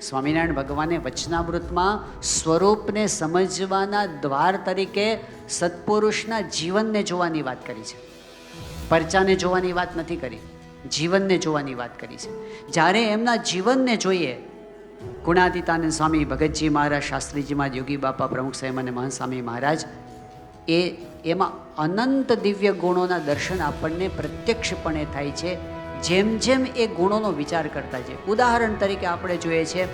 સ્વામિનારાયણ ભગવાને વચનામૃતમાં સ્વરૂપને સમજવાના દ્વાર તરીકે સત્પુરુષના જીવનને જોવાની વાત કરી છે. પરચાને જોવાની વાત નથી કરી. જીવનને જોવાની વાત કરી છે. જ્યારે એમના જીવનને જોઈએ, ગુણાતીતાનંદ સ્વામી ભગતજી મહારાજ, શાસ્ત્રીજી મહારાજ, યોગી બાપા, પ્રમુખ સાહેબ અને મહાસ્વામી મહારાજ, એ એમાં અનંત દિવ્ય ગુણોના દર્શન આપણને પ્રત્યક્ષપણે થાય છે. જેમ જેમ એ ગુણોનો વિચાર કરતા છે ઉદાહરણ તરીકે આપણે જોઈએ છે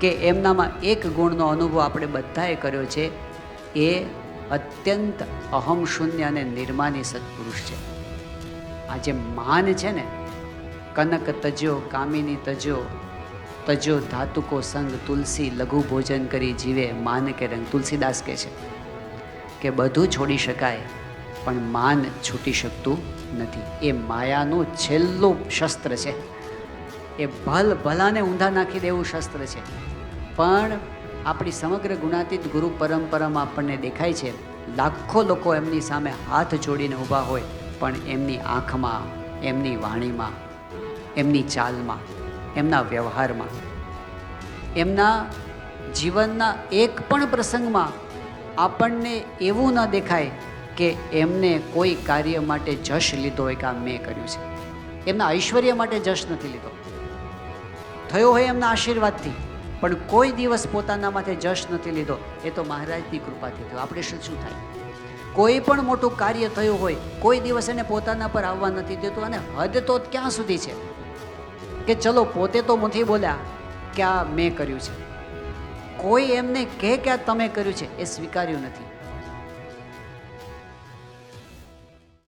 કે એમનામાં એક ગુણનો અનુભવ આપણે બધાએ કર્યો છે, એ અત્યંત અહમ શૂન્ય અને નિર્માની સત્પુરુષ છે. આ જે માન છે ને, કનક તજ્યો, કામિની તજ્યો તજો ધાતુકો સંગ તુલસી લઘુ ભોજન કરી જીવે માન કે રંગ. તુલસીદાસ કહે છે કે બધું છોડી શકાય પણ માન છૂટી શકતું નથી. એ માયાનું છેલ્લું શસ્ત્ર છે. એ ભલ ભલાને ઊંધા નાખી દેવું શસ્ત્ર છે. પણ આપણી સમગ્ર ગુણાતીત ગુરુ પરંપરામાં આપણને દેખાય છે, લાખો લોકો એમની સામે હાથ જોડીને ઊભા હોય, પણ એમની આંખમાં, એમની વાણીમાં, એમની ચાલમાં, એમના વ્યવહારમાં, એમના જીવનના એક પણ પ્રસંગમાં આપણને એવું ન દેખાય કે એમને કોઈ કાર્ય માટે જશ લીધો હોય કે આ મેં કર્યું છે. એમના ઐશ્વર્ય માટે જશ નથી લીધો. થયો હોય એમના આશીર્વાદથી, પણ કોઈ દિવસ પોતાના માથે જશ નથી લીધો. એ તો મહારાજની કૃપાથી થયો. આપણે શું શું થાય? કોઈ પણ મોટું કાર્ય થયું હોય, કોઈ દિવસ એને પોતાના પર આવવા નથી દેતું અને હદ તો ક્યાં સુધી છે? કે ચલો, પોતે તો નથી બોલ્યા કે આ મેં કર્યું છે. કોઈ એમને કહે કે આ તમે કર્યું છે, એ સ્વીકાર્યું નથી.